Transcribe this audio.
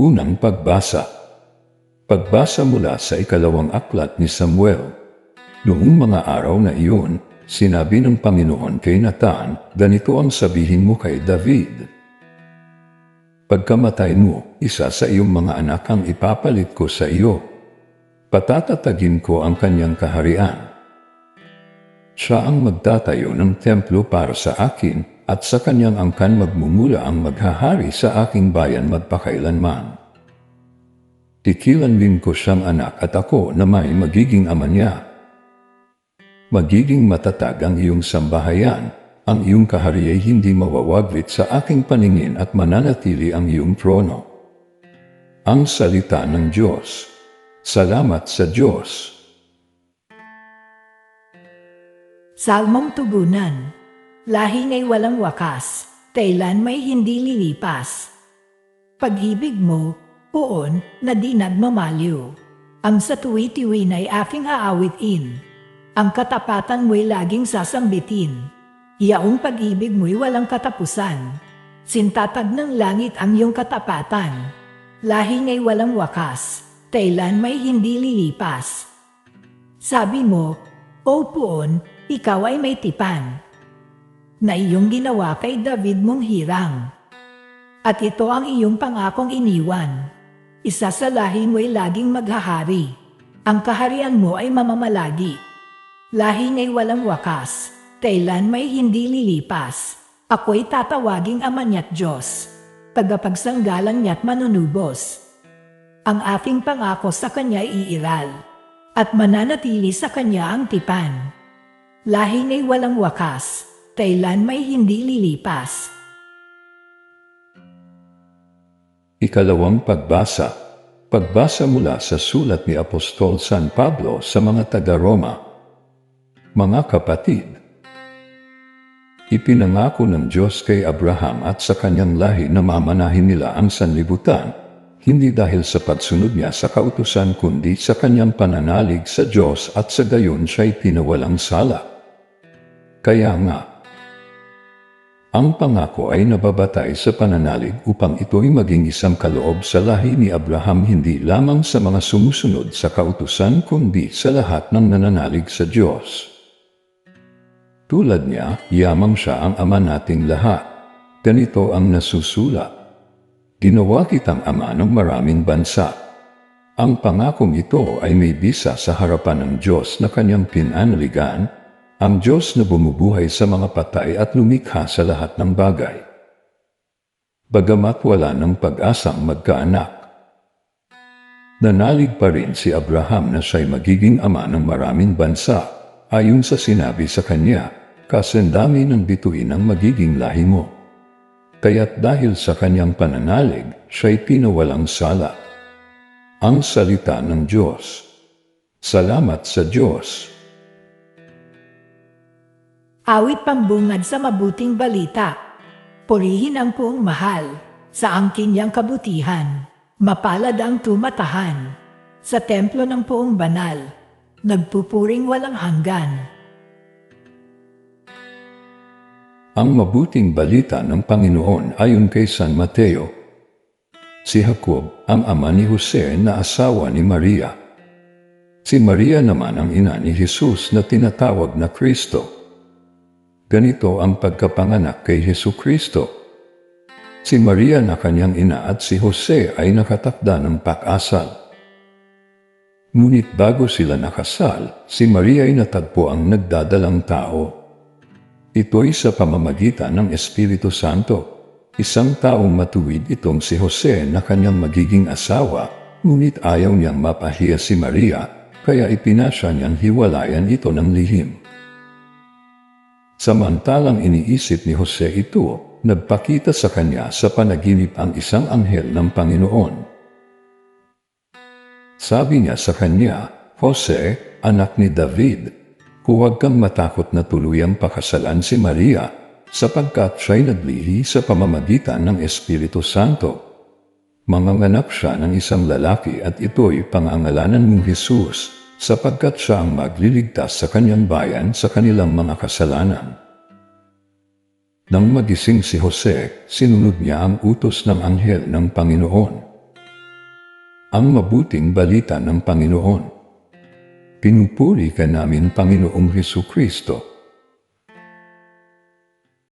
Unang pagbasa Pagbasa mula sa ikalawang aklat ni Samuel. Noong mga araw na iyon, sinabi ng Panginoon kay Nathan, ganito ang sabihin mo kay David. Pagkamatay mo, isa sa iyong mga anak ang ipapalit ko sa iyo. Patatatagin ko ang kanyang kaharian. Siya ang magtatayo ng templo para sa akin at sa kanyang angkan magmumula ang maghahari sa aking bayan magpakailanman. Tikilan din ko siyang anak at ako na may magiging ama niya. Magiging matatag ang iyong sambahayan, ang iyong kahari ay hindi mawawaglit sa aking paningin at mananatili ang iyong trono. Ang salita ng Diyos. Salamat sa Diyos. Salmong Tugunan Lahi ngay walang wakas, kailan may hindi lilipas. Pag-ibig mo, poon, na di nagmamaliw. Ang sa tuwi-tiwin ay aking aawitin. Ang katapatan mo'y laging sasambitin. Iyaong pag-ibig mo'y walang katapusan. Sintatag ng langit ang iyong katapatan. Lahi ngay walang wakas, kailan may hindi lilipas. Sabi mo, O puon, ikaw ay may tipan. Na iyong ginawa kay David mong hirang. At ito ang iyong pangakong iniwan. Isa sa lahi mo'y laging maghahari. Ang kaharian mo ay mamamalagi. Lahi ngay walang wakas, kailan may hindi lilipas. Ako'y tatawaging ama niya't Diyos. Tagapagsanggalang niya't manunubos. Ang aking pangako sa kanya iiral. At mananatili sa kanya ang tipan. Lahi ngay walang wakas, kailan may hindi lilipas. Ikalawang pagbasa. Pagbasa mula sa sulat ni Apostol San Pablo sa mga taga-Roma. Mga kapatid, ipinangako ng Diyos kay Abraham at sa kanyang lahi na mamanahin nila ang sanlibutan, hindi dahil sa pagsunod niya sa kautusan kundi sa kanyang pananalig sa Diyos at sa gayon siya'y pinawalang sala. Kaya nga, ang pangako ay nababatay sa pananalig upang ito'y maging isang kaloob sa lahi ni Abraham hindi lamang sa mga sumusunod sa kautusan kundi sa lahat ng nananalig sa Diyos. Tulad niya, yamang siya ang ama nating lahat. Ganito ang nasusulat. Ginawa kitang ama ng maraming bansa. Ang pangakong ito ay may bisa sa harapan ng Diyos na kanyang pinanaligan ang Diyos na bumubuhay sa mga patay at lumikha sa lahat ng bagay. Bagamat wala ng pag-asang magkaanak. Nanalig pa rin si Abraham na siya'y magiging ama ng maraming bansa, ayon sa sinabi sa kanya, kasendami ng bituin ang magiging lahi mo. Kaya't dahil sa kanyang pananalig, siya'y pinawalang sala. Ang salita ng Diyos. Salamat sa Diyos. Awit pambungad sa mabuting balita. Purihin ang puong mahal, sa angkin niyang kabutihan. Mapalad ang tumatahan, sa templo ng puong banal. Nagpupuring walang hanggan. Ang mabuting balita ng Panginoon ayon kay San Mateo. Si Jacob ang ama ni Jose na asawa ni Maria. Si Maria naman ang ina ni Jesus na tinatawag na Kristo. Ganito ang pagkapanganak kay Heso Kristo. Si Maria na kanyang ina at si Jose ay nakatakda ng pakasal. Ngunit bago sila nakasal, si Maria ay natagpo ang nagdadalang tao. Ito'y sa pamamagitan ng Espiritu Santo. Isang taong matuwid itong si Jose na kanyang magiging asawa, ngunit ayaw niyang mapahiya si Maria, kaya ipinasya niyang hiwalayan ito ng lihim. Samantalang iniisip ni Jose ito, nagpakita sa kanya sa panaginip ang isang anghel ng Panginoon. Sabi niya sa kanya, Jose, anak ni David, huwag kang matakot na tuluyang pakasalan si Maria, sapagkat siya'y naglihi sa pamamagitan ng Espiritu Santo. Manganganak siya ng isang lalaki at ito'y pangangalanan mong Jesus, sapagkat siya ang magliligtas sa kanyang bayan sa kanilang mga kasalanan. Nang magising si Jose, sinunod niya ang utos ng anghel ng Panginoon. ang mabuting balita ng Panginoon. Pinupuri ka namin, Panginoong Heso Kristo,